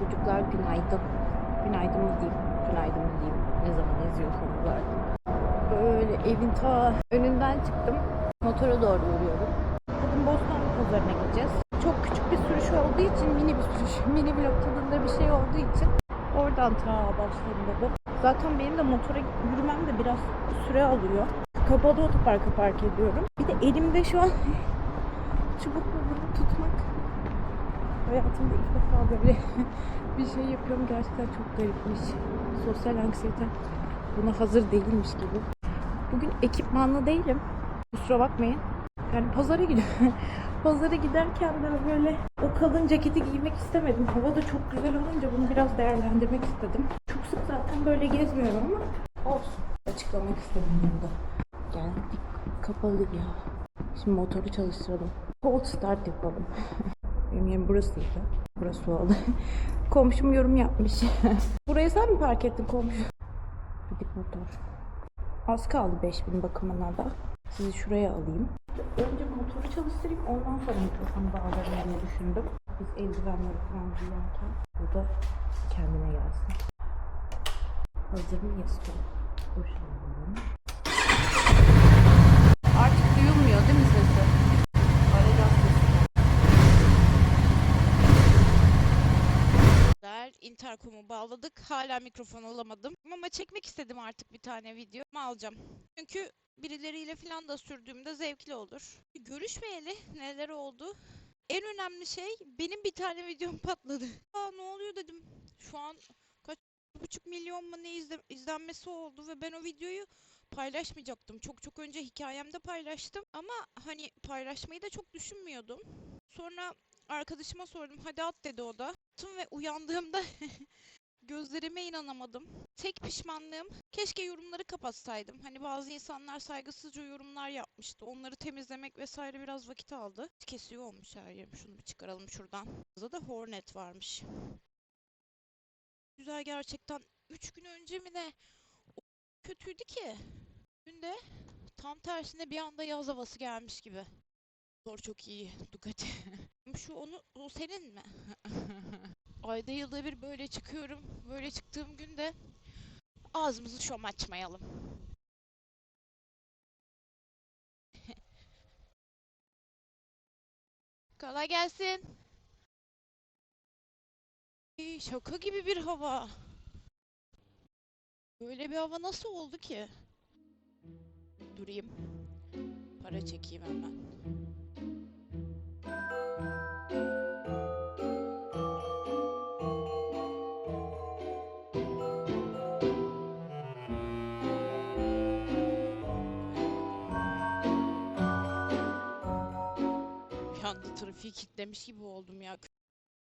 Çocuklar günaydın. Günaydın mı diyeyim? Günaydın mı diyeyim? Ne zaman yazıyorsanız artık. Böyle evin ta önünden çıktım. Motora doğru yürüyorum. Bugün Bostanlı pazarına gideceğiz. Çok küçük bir sürüş olduğu için mini bir sürüş, mini vlog tadında bir şey olduğu için oradan ta başladım dedim. Zaten benim de motora yürümem de biraz süre alıyor. Kapalı otoparka park ediyorum. Bir de elimde şu an bunu tutmak hayatımda ilk defa böyle bir şey yapıyorum. Gerçekten çok garipmiş. Sosyal anksiyete buna hazır değilmiş gibi. Bugün ekipmanlı değilim. Kusura bakmayın. Yani pazara gidiyorum. pazara giderken de böyle o kalın ceketi giymek istemedim. Hava da çok güzel olunca bunu biraz değerlendirmek istedim. Çok sık zaten böyle gezmiyorum ama olsun. Açıklamak istedim bunu da. Geldik. Kapalı ya. Şimdi motoru çalıştıralım. Cold start yapalım. Benim yerim burasıydı. Burası oldu. Komşum yorum yapmış. Buraya sen mi park ettin komşu? Gidik motor. Az kaldı 5000 bakımına da. Sizi şuraya alayım. Önce motoru çalıştırayım ondan sonra mikrofonu bağlarım diye düşündüm. Biz eldivenleri falan giyerken bu da kendine gelsin. Hazır mıyız? Boşanalım. İnterkomu bağladık. Hala mikrofon alamadım. Ama çekmek istedim artık bir tane video. Ama alacağım. Çünkü birileriyle falan da sürdüğümde zevkli olur. Görüşmeyeli neler oldu? En önemli şey benim bir tane videom patladı. Aa ne oluyor dedim. Şu an kaç buçuk milyon mu ne izle- izlenmesi oldu ve ben o videoyu paylaşmayacaktım. Çok çok önce hikayemde paylaştım ama hani paylaşmayı da çok düşünmüyordum. Sonra arkadaşıma sordum. Hadi at dedi o da. Attım ve uyandığımda gözlerime inanamadım. Tek pişmanlığım keşke yorumları kapatsaydım. Hani bazı insanlar saygısızca yorumlar yapmıştı. Onları temizlemek vesaire biraz vakit aldı. Kesiyor olmuş her yerim. Şunu bir çıkaralım şuradan. Burada da Hornet varmış. Güzel gerçekten. Üç gün önce mi ne? O kötüydü ki. Günde tam tersine bir anda yaz havası gelmiş gibi. Motor çok iyi. Ducati. Şu onu o senin mi? Ayda yılda bir böyle çıkıyorum. Böyle çıktığım günde ağzımızı şom açmayalım. Kolay gelsin. Şaka gibi bir hava. Böyle bir hava nasıl oldu ki? Durayım. Para çekeyim hemen. Anda trafiği kilitlemiş gibi oldum ya.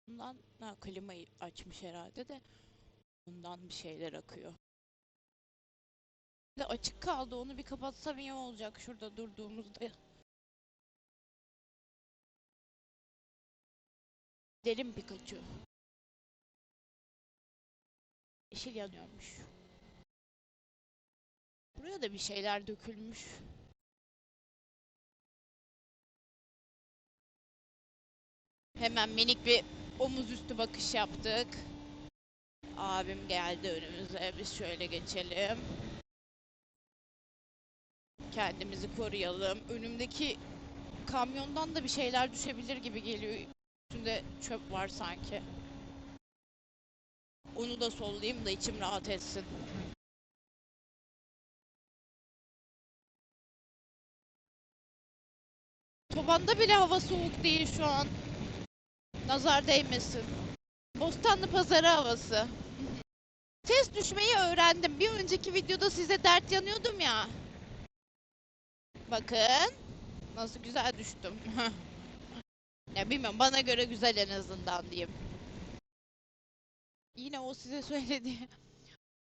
Bundan ha, klimayı açmış herhalde de bundan bir şeyler akıyor. De açık kaldı onu bir kapatsam iyi olacak şurada durduğumuzda. Gidelim Pikachu. Yeşil yanıyormuş. Buraya da bir şeyler dökülmüş. Hemen minik bir omuz üstü bakış yaptık. Abim geldi önümüze. Biz şöyle geçelim. Kendimizi koruyalım. Önümdeki kamyondan da bir şeyler düşebilir gibi geliyor. Üstünde çöp var sanki. Onu da sollayayım da içim rahat etsin. Tobanda bile hava soğuk değil şu an. Nazar değmesin. Bostanlı pazarı havası. Ses düşmeyi öğrendim. Bir önceki videoda size dert yanıyordum ya. Bakın. Nasıl güzel düştüm. ya bilmiyorum bana göre güzel en azından diyeyim. Yine o size söylediği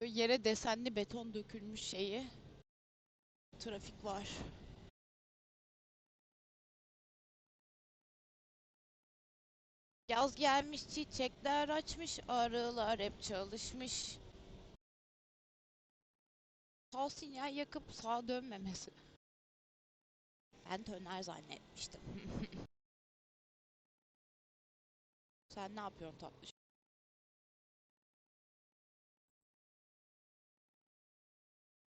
yere desenli beton dökülmüş şeyi. Trafik var. Yaz gelmiş çiçekler açmış, arılar hep çalışmış. Sağ sinyal yakıp sağa dönmemesi. Ben döner zannetmiştim. Sen ne yapıyorsun tatlış?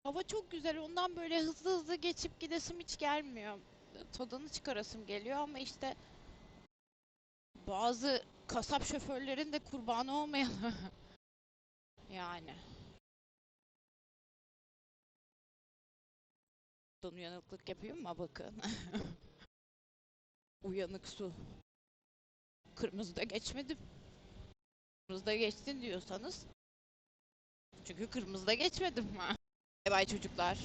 Hava çok güzel. Ondan böyle hızlı hızlı geçip gidesim hiç gelmiyor. Tadını çıkarasım geliyor ama işte bazı kasap şoförlerin de kurbanı olmayalım. yani. Uyanıklık yapayım mı bakın. Uyanık su. Kırmızıda geçmedim. Kırmızıda geçtin diyorsanız. Çünkü kırmızıda geçmedim. Bay bay çocuklar.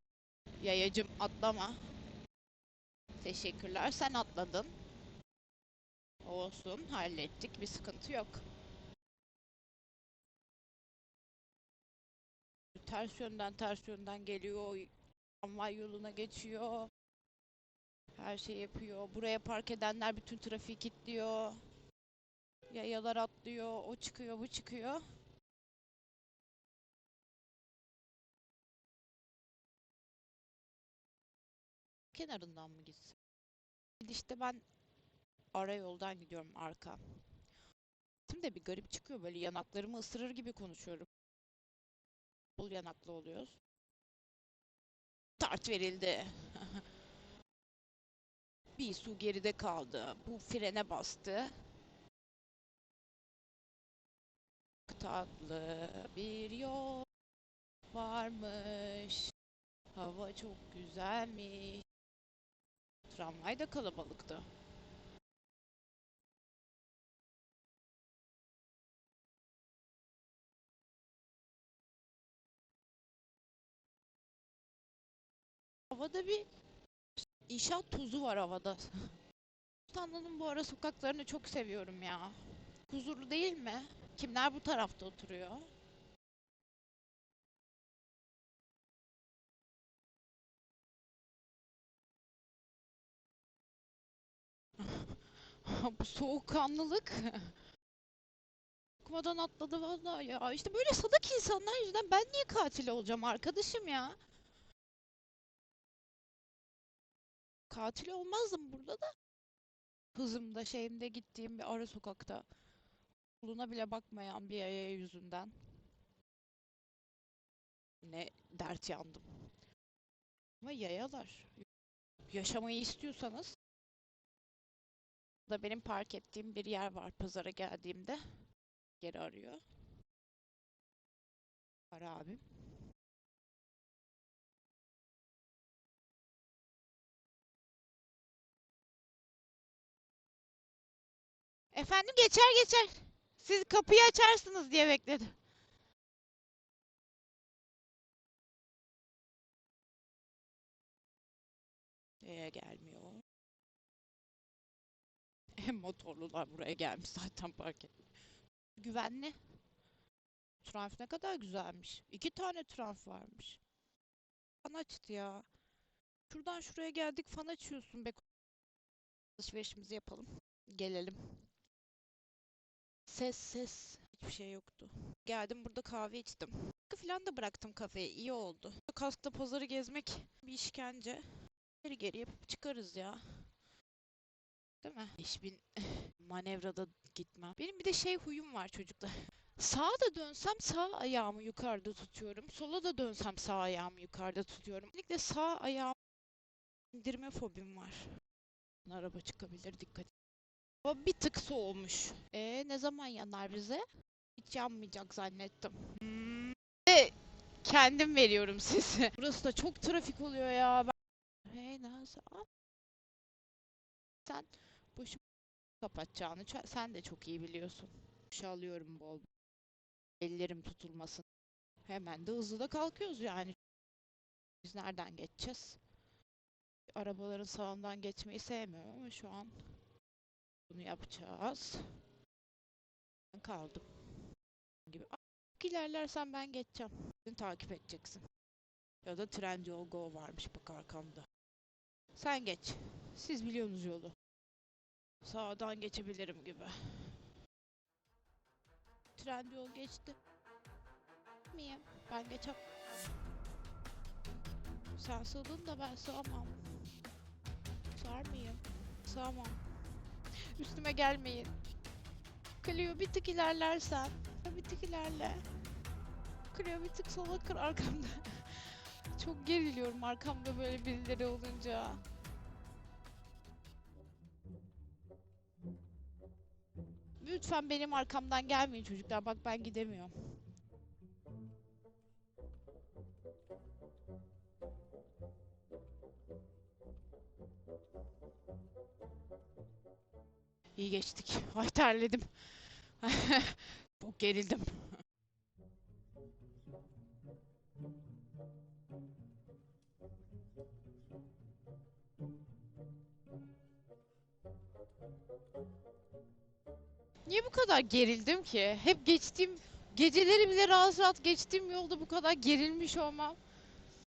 Yayacım atlama. Teşekkürler. Sen atladın. Olsun. Hallettik. Bir sıkıntı yok. Ters yönden ters yönden geliyor. Tramvay yoluna geçiyor. Her şey yapıyor. Buraya park edenler bütün trafiği kilitliyor. Yayalar atlıyor. O çıkıyor, bu çıkıyor. kenarından mı gitsin? İşte ben ara yoldan gidiyorum arka. Şimdi de bir garip çıkıyor böyle yanaklarımı ısırır gibi konuşuyorum. Bol yanaklı oluyoruz. Start verildi. bir su geride kaldı. Bu frene bastı. Tatlı bir yol varmış. Hava çok güzelmiş. Tramvay da kalabalıktı. Havada bir inşaat tuzu var havada. İstanbul'un bu ara sokaklarını çok seviyorum ya. Huzurlu değil mi? Kimler bu tarafta oturuyor? bu soğukkanlılık. Okumadan atladı vallahi ya. İşte böyle sadık insanlar yüzünden ben niye katil olacağım arkadaşım ya? Katil olmazdım burada da. Hızımda şeyimde gittiğim bir ara sokakta. Yoluna bile bakmayan bir yaya yüzünden. Ne dert yandım. Ama yayalar. Yaşamayı istiyorsanız da benim park ettiğim bir yer var pazara geldiğimde. Geri arıyor. Ara abim. Efendim geçer geçer. Siz kapıyı açarsınız diye bekledim. Ee, gelmiyor. Hem motorlular buraya gelmiş zaten park etmiş. Güvenli. Trump ne kadar güzelmiş. İki tane Trump varmış. Fan açtı ya. Şuradan şuraya geldik fan açıyorsun be. Alışverişimizi yapalım. Gelelim. Ses ses. Hiçbir şey yoktu. Geldim burada kahve içtim. Falan da bıraktım kafeyi. iyi oldu. Kaskta pazarı gezmek bir işkence. Geri geri yapıp çıkarız ya. Değil mi? 5000 manevrada gitmem. Benim bir de şey huyum var çocuklar. Sağa da dönsem sağ ayağımı yukarıda tutuyorum. Sola da dönsem sağ ayağımı yukarıda tutuyorum. Özellikle sağ ayağım indirme fobim var. Araba çıkabilir dikkat. Hava bir tık soğumuş. E ne zaman yanar bize? Hiç yanmayacak zannettim. Hmm. E, kendim veriyorum size. Burası da çok trafik oluyor ya. Ben... Hey nasıl? Sen boşu kapatacağını sen de çok iyi biliyorsun. Boşa alıyorum bol. Ellerim tutulmasın. Hemen de hızlı da kalkıyoruz yani. Biz nereden geçeceğiz? Arabaların sağından geçmeyi sevmiyorum ama şu an bunu yapacağız. Ben kaldım. Gibi. İlerlersen ben geçeceğim. Beni takip edeceksin. Ya da Trendyol Go varmış bak arkamda. Sen geç. Siz biliyorsunuz yolu. Sağdan geçebilirim gibi. Trendyol geçti. Miyim? Ben geçem. Sen sığdın da ben sığamam. Sığar mıyım? Sığamam. Üstüme gelmeyin. Clio bir tık ilerlersen. Bir tık ilerle. Clio bir tık sola kır arkamda. Çok geriliyorum arkamda böyle birileri olunca. Lütfen benim arkamdan gelmeyin çocuklar. Bak ben gidemiyorum. İyi geçtik. Ay terledim. Gerildim. Niye bu kadar gerildim ki? Hep geçtiğim geceleri bile rahat rahat geçtiğim yolda bu kadar gerilmiş olmam.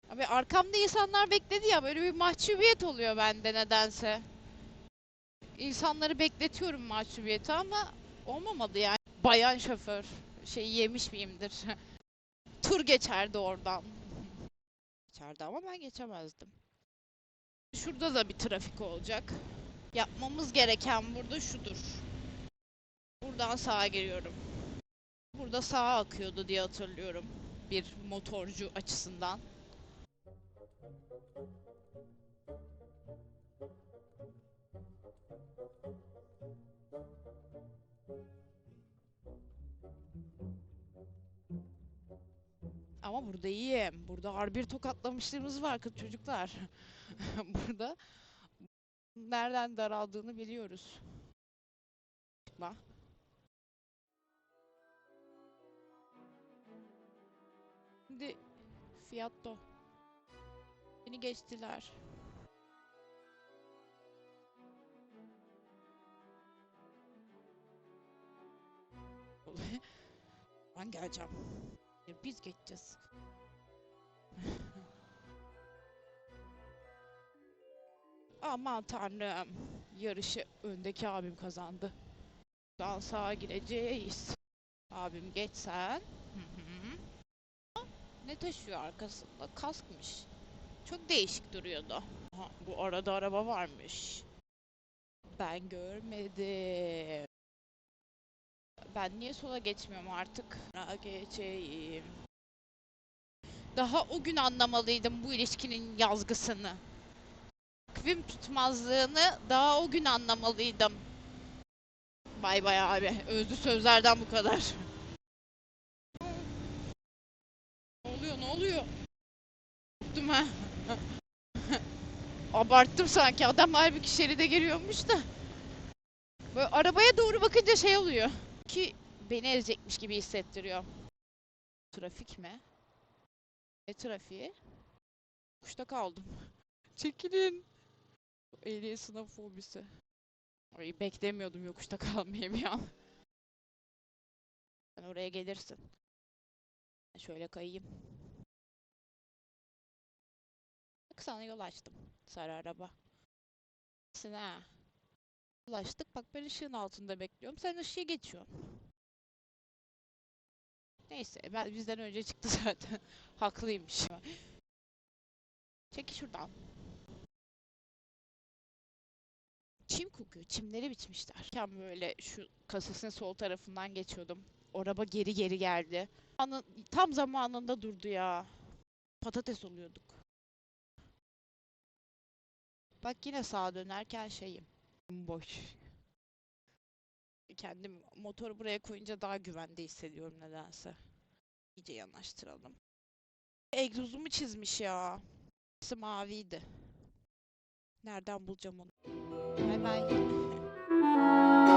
Abi arkamda insanlar bekledi ya böyle bir mahcubiyet oluyor bende nedense. İnsanları bekletiyorum mahcubiyeti ama olmamadı yani. Bayan şoför şeyi yemiş miyimdir? Tur geçerdi oradan. Geçerdi ama ben geçemezdim. Şurada da bir trafik olacak. Yapmamız gereken burada şudur. Buradan sağa giriyorum. Burada sağa akıyordu diye hatırlıyorum. Bir motorcu açısından. Ama burada iyiyim. Burada R1 tokatlamışlığımız var kız çocuklar. burada nereden daraldığını biliyoruz. Çıkma. Şimdi Fiatto. Beni geçtiler. Ben geleceğim. Biz geçeceğiz. Aman tanrım. Yarışı öndeki abim kazandı. Buradan sağa gireceğiz. Abim geç sen. Ne taşıyor arkasında? Kaskmış. Çok değişik duruyordu. Aha, bu arada araba varmış. Ben görmedim. Ben niye sola geçmiyorum artık? Geçeyim. Daha o gün anlamalıydım bu ilişkinin yazgısını. Takvim tutmazlığını daha o gün anlamalıydım. Bay bay abi. Özlü sözlerden bu kadar. Ne oluyor ne oluyor? Korktum ha. Abarttım sanki. Adam halbuki şeride giriyormuş da. Böyle arabaya doğru bakınca şey oluyor. Ki beni ezecekmiş gibi hissettiriyor. Trafik mi? Ne trafiği? Kuşta kaldım. Çekilin. Ehliyet sınav fobisi. Ay beklemiyordum yokuşta kalmayı bir an. Sen oraya gelirsin. Şöyle kayayım. Bak sana yol açtım. Sarı araba. Sen ha. Yol açtık. Bak ben ışığın altında bekliyorum. Sen ışığı geçiyorsun. Neyse ben bizden önce çıktı zaten. Haklıymış. Çekil şuradan. Çim kokuyor. Çimleri biçmişler. Ben böyle şu kasasının sol tarafından geçiyordum. O araba geri geri geldi. Anı- tam zamanında durdu ya. Patates oluyorduk. Bak yine sağa dönerken şeyim. Boş. Kendim motoru buraya koyunca daha güvende hissediyorum nedense. İyice yanaştıralım. Egzozumu çizmiş ya. Maviydi. Nereden bulacağım onu? Bay bay.